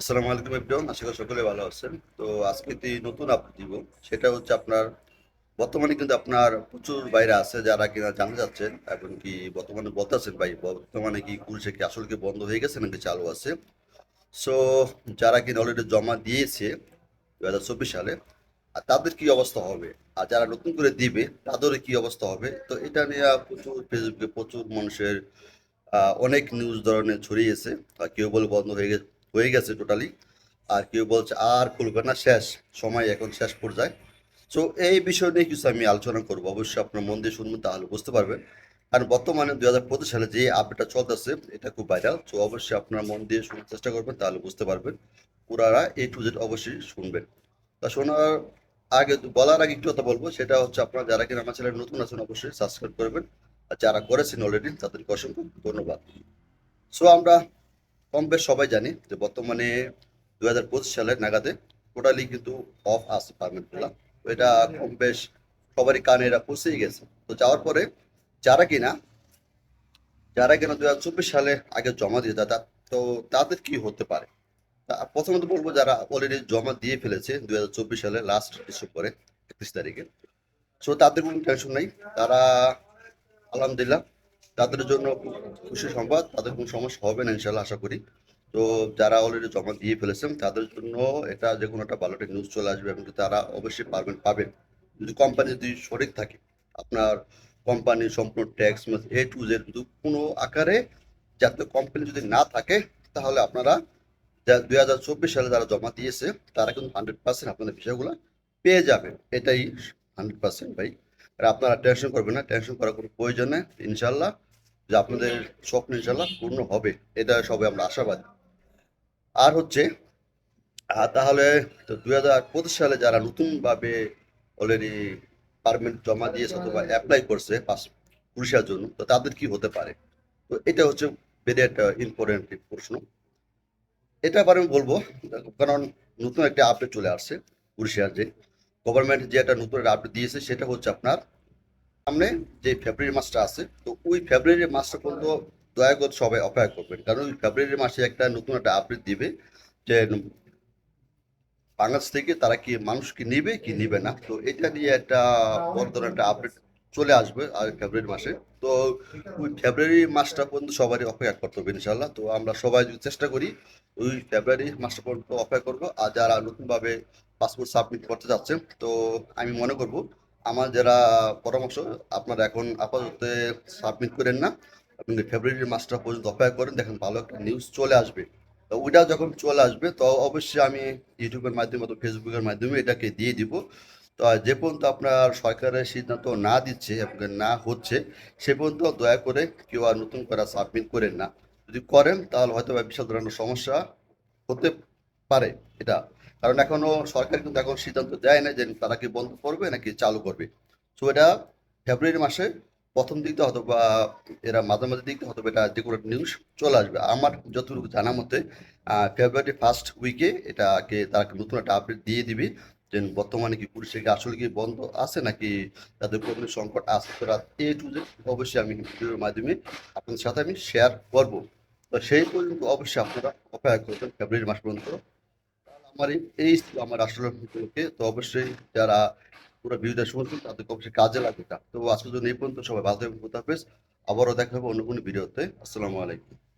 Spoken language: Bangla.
আসসালামু আলাইকুম এভরিওয়ান আশা করি সকলে ভালো আছেন। তো আজকে একটি নতুন আপডেট দিব, সেটা হচ্ছে আপনার, বর্তমানে কিন্তু আপনার প্রচুর বাইরে আছে যারা কিনা জানতে চাচ্ছেন এবং কি বর্তমানে বলতেছেন ভাই? বর্তমানে কি পুলিশে কি আসলে কি বন্ধ হয়ে গেছে নাকি চালু আছে? সো যারা কিনা অলরেডি জমা দিয়েছে দু হাজার চব্বিশ সালে, আর তাদের কি অবস্থা হবে? আর যারা নতুন করে দিবে তাদের কি অবস্থা হবে? তো এটা নিয়ে প্রচুর ফেসবুকে প্রচুর মানুষের অনেক নিউজ ধরনের ছড়িয়েছে আর কেউ বলে বন্ধ হয়ে গেছে। হয়ে গেছে টোটালি আর কেউ বলছে, আর খুলবে না, শেষ। সময় এখন শেষ পর্যায়ে। সো এই বিষয় নিয়ে কিছু আমি আলোচনা করব। অবশ্যই আপনার মন দিয়ে শুনবেন, তাহলে বুঝতে পারবেন। কারণ বর্তমানে দুই হাজার পঁচিশ সালে যে আপডেটটা চলতেছে, এটা খুব ভাইরাল তো অবশ্যই আপনার মন দিয়ে শোনার চেষ্টা করবেন, তাহলে বুঝতে পারবেন। পুরারা এ টু জেড অবশ্যই শুনবেন। তা শোনার আগে, বলার আগে একটু কথা বলব, সেটা হচ্ছে আপনারা যারা কিনা আমার চ্যানেল নতুন আছেন, অবশ্যই সাবস্ক্রাইব করবেন। আর যারা করেছেন অলরেডি তাদেরকে অসংখ্য ধন্যবাদ। সো আমরা কম বেশ সবাই জানি যে বর্তমানে দু হাজার পঁচিশ সালের নাগাদে টোটালি কিন্তু অফ আছে পারমিটগুলো তো এটা কম বেশ সবারই কানে এরা পৌঁছেই গেছে। তো যাওয়ার পরে যারা কিনা যারা কিনা দু হাজার চব্বিশ সালে আগে জমা দিয়ে তা, তো তাদের কি হতে পারে? প্রথমত বলব যারা অলরেডি জমা দিয়ে ফেলেছে দুই হাজার চব্বিশ সালে লাস্ট ডিসেম্বরে একত্রিশ তারিখে। সো তাদের কোনো টেনশন নেই। তারা আলহামদুলিল্লাহ তাদের জন্য খুশি সংবাদ, তাদের কোনো সমস্যা হবে না ইনশাল্লাহ আশা করি। তো যারা অলরেডি জমা দিয়ে ফেলেছেন, তাদের জন্য এটা যে কোনো একটা ভালো একটা নিউজ চলে আসবে এবং তারা অবশ্যই পারবেন, পাবেন। যদি কোম্পানি যদি সঠিক থাকে, আপনার কোম্পানির সম্পূর্ণ ট্যাক্স এ টু জেড কিন্তু কোনো আকারে যাতে কোম্পানি যদি না থাকে, তাহলে আপনারা দুই হাজার চব্বিশ সালে যারা জমা দিয়েছে, তারা কিন্তু হান্ড্রেড পার্সেন্ট আপনাদের বিষয়গুলো পেয়ে যাবে এটাই হান্ড্রেড পার্সেন্ট ভাই। আর আপনারা টেনশন করবেন না টেনশন করার কোনো প্রয়োজন নেই ইনশাল্লাহ যে আপনাদের স্বপ্ন ইনশাল্লাহ পূর্ণ হবে, এটা সবাই আমরা আশাবাদী। আর হচ্ছে তাহলে তো দুই হাজার পঁচিশ সালে যারা নতুনভাবে অলরেডি পারমিট জমা দিয়েছে অথবা অ্যাপ্লাই করছে পাস পুলিশের জন্য, তো তাদের কি হতে পারে? তো এটা হচ্ছে ভেরি একটা ইম্পর্টেন্ট প্রশ্ন। এটা আবার আমি বলব, কারণ নতুন একটা আপডেট চলে আসছে পুলিশের যে গভর্নমেন্ট যে একটা নতুন আপডেট দিয়েছে, সেটা হচ্ছে আপনার সামনে যে ফেব্রুয়ারি মাসটা আছে, তো ওই ফেব্রুয়ারি মাসটা পর্যন্ত দয়া সবাই অপেক্ষা করবেন। কারণ ওই ফেব্রুয়ারি মাসে একটা নতুন একটা আপডেট দিবে যে বাংলাদেশ থেকে তারা কি মানুষকে নিবে, কি নিবে না? তো এটা নিয়ে একটা বড় ধরনের একটা আপডেট চলে আসবে, আর ফেব্রুয়ারি মাসে। তো ওই ফেব্রুয়ারি মাসটা পর্যন্ত সবারই অপেক্ষা করতে হবে ইনশাল্লাহ তো আমরা সবাই যদি চেষ্টা করি, ওই ফেব্রুয়ারি মাসটা পর্যন্ত অপেক্ষা করব। আর যারা নতুনভাবে পাসপোর্ট সাবমিট করতে যাচ্ছেন তো আমি মনে করব, আমার যারা পরামর্শ, আপনারা এখন আপাতত সাবমিট করেন না। আপনি ফেব্রুয়ারি মাসটা পর্যন্ত অপেক্ষা করেন, দেখেন ভালো একটা নিউজ চলে আসবে। তো ওইটা যখন চলে আসবে, তো অবশ্যই আমি ইউটিউবের মাধ্যমে অথবা ফেসবুকের মাধ্যমে এটাকে দিয়ে দিব। যে পর্যন্ত আপনার সরকারের সিদ্ধান্ত না দিচ্ছে না হচ্ছে, সে পর্যন্ত দয়া করে কেউ আর নতুন করে সাবমিট করেন না। যদি করেন, তাহলে হয়তো বিশাল ধরনের সমস্যা হতে পারে এটা। কারণ এখনও সরকার কিন্তু এখন সিদ্ধান্ত দেয় না যে তারা কি বন্ধ করবে নাকি চালু করবে। তো এটা ফেব্রুয়ারি মাসে প্রথম দিকটা হয়তো বা এরা মাঝামাঝি দিকটা হয়তো এটা যে কোনো নিউজ চলে আসবে। আমার যতটুকু জানা মতে ফেব্রুয়ারি ফার্স্ট উইকে এটাকে তারা নতুন একটা আপডেট দিয়ে দিবে। যে বর্তমানে কি পুলিশের কি আসলে কি বন্ধ আছে নাকি তাদের কোনো সংকট আছে? তো রাত এ টু জেড অবশ্যই আমি ভিডিওর মাধ্যমে আপনাদের সাথে আমি শেয়ার করব। তো সেই পর্যন্ত অবশ্যই আপনারা অপেক্ষা করবেন ফেব্রুয়ারি মাস পর্যন্ত। আমার এই- আমার উপলক্ষে তো অবশ্যই যারা পুরো ভিডিওটা শুনছেন, তাদেরকে অবশ্যই কাজে লাগবে। তো আজকের জন্য এই পর্যন্ত সবাই ভালো থাকবেন। আবারও দেখা হবে অন্য কোনো ভিডিওতে। আসসালামু আলাইকুম।